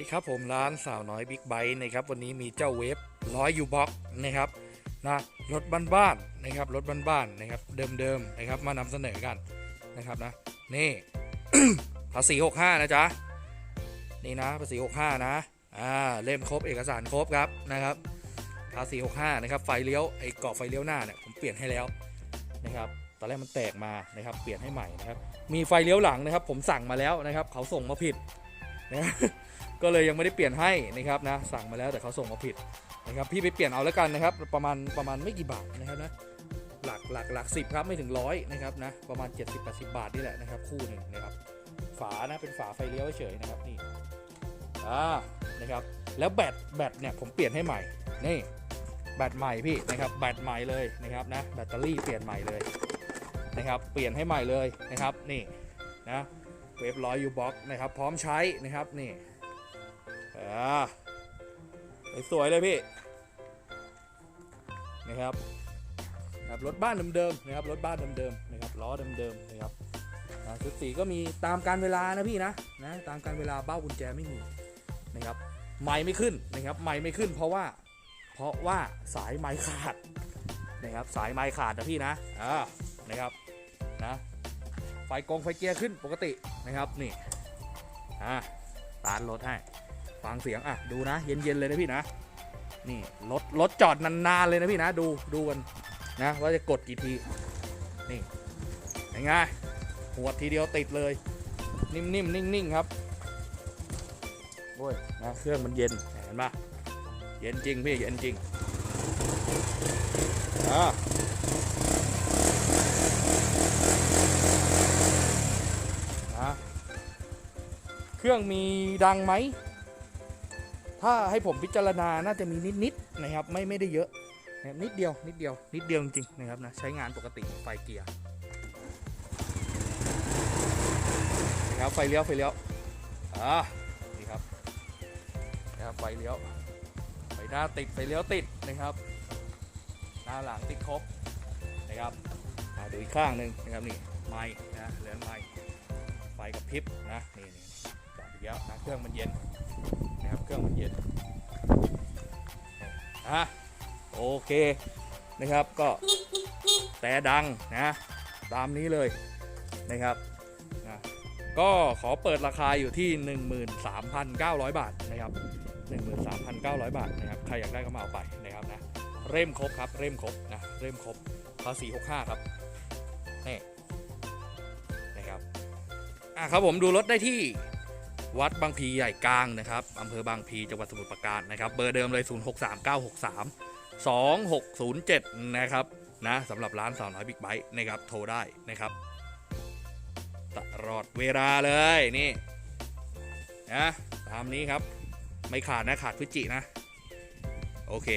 ดีครับผมร้านสาวน้อยบิ๊กไบค์นะครับวันนี้มีเจ้าเวฟร้อยยูบ็อกนะครับนะรถบ้านๆนะครับรถบ้านๆนะครับเดิมๆนะครับมานำเสนอกันนะครับนะนี่ภาษี65 นะจ๊ะนี่นะภาษี65 นะอ่าเล่มครบเอกสารครบครับนะครับภาษี65 นะครับไฟเลี้ยวไอ้เกาะไฟเลี้ยวหน้าเนี่ยผมเปลี่ยนให้แล้วนะครับตอนแรกมันแตกมานะครับเปลี่ยนให้ใหม่นะครับมีไฟเลี้ยวหลังนะครับ ผมสั่งมาแล้วนะครับ เขาส่งมาผิดนะ ก็เลยยังไม่ได้เปลี่ยนให้นะครับนะสั่งมาแล้วแต่เขาส่งมาผิดนะครับพี่ไปเปลี่ยนเอาแล้วกันนะครับประมาณประมาณไม่กี่บาทนะครับนะหลักหลักหลักสิบครับไม่ถึงร้อยนะครับนะประมาณ 70 80 บาทนี่แหละนะครับคู่หนึ่งนะครับฝานะเป็นฝาไฟเลี้ยวเฉยนะครับนี่อ่านะครับแล้วแบตแบตเนี่ยผมเปลี่ยนให้ใหม่นี่แบตใหม่พี่นะครับแบตใหม่เลยนะครับนะแบตเตอรี่เปลี่ยนใหม่เลยนะครับเปลี่ยนให้ใหม่เลยนะครับนี่นะเวฟร้อยยูบ็อกนะครับพร้อมใช้นะครับนี่ อ่าสวยเลยพี่นะครับครับรถบ้านเดิมๆนะครับรถบ้านเดิมๆนะครับล้อเดิมๆนะครับชุดสีก็มีตามการเวลานะพี่นะนะตามการเวลาเบ้ากุญแจไม่มีนะครับไม้ไม่ขึ้นนะครับไม้ไม่ขึ้น เพราะว่าเพราะว่าสายไม้ขาดนะครับสายไม้ขาดนะพี่นะอ่านะครับนะไฟกองไฟเกียร์ขึ้นปกตินะครับนี่อ่าตานรถให้ ฟังเสียงอะดูนะ เย็นๆเลยนะพี่นะนี่รถรถจอดนานๆเลยนะพี่นะดูดูกันนะว่าจะกดกี่ทีนี่ยังไงหัวทีเดียวติดเลย นิ่มๆนิ่งๆครับโอ้ยนะเครื่องมันเย็นเห็นปะเย็นจริงพี่เย็นจริงอ่านะเครื่องมีดังไหม ถ้าให้ผมพิจารณาน่าจะมีนิดๆนะครับไม่ไม่ได้เยอะนะนิดเดียวนิดเดียวนิดเดียวจริงๆนะครับนะใช้งานปกติไฟเกียร์นะครับไฟเลี้ยวไฟเลี้ยวอ่านี่ครับนะครับไฟเลี้ยวไฟหน้าติดไฟเลี้ยวติดนะครับหน้าหลังติดครบนะครับอ่าดูอีกข้างหนึ่งนะครับนี่ไม้นะเหลือนไม้ไฟกับพริบนะนี่นี่จอดอีกแล้วนะเครื่องมันเย็น นะครับ เครื่องมันเย็นอะโอเคนะครับก็แต่ดังนะตามนี้เลยนะครับนะก็ขอเปิดราคาอยู่ที่ 13,900 บาทนะครับ 13,900 บาทนะครับใครอยากได้ก็มาเอาไปนะครับนะเร่มครบครับเร่มครบนะเร่มครบภาษี65 ครับนี่นะครับอะครับผมดูรถได้ที่ วัดบางพีใหญ่กลางนะครับอำเภอบางพีจังหวัดสมุทรปราการนะครับเบอร์เดิมเลย 063963 2607 นะครับนะสำหรับร้านสาวน้อยบิ๊กไบค์นะครับโทรได้นะครับตลอดเวลาเลยนี่นะตามนี้ครับ ไม่ขาดนะขาดพฤจินะ โอเค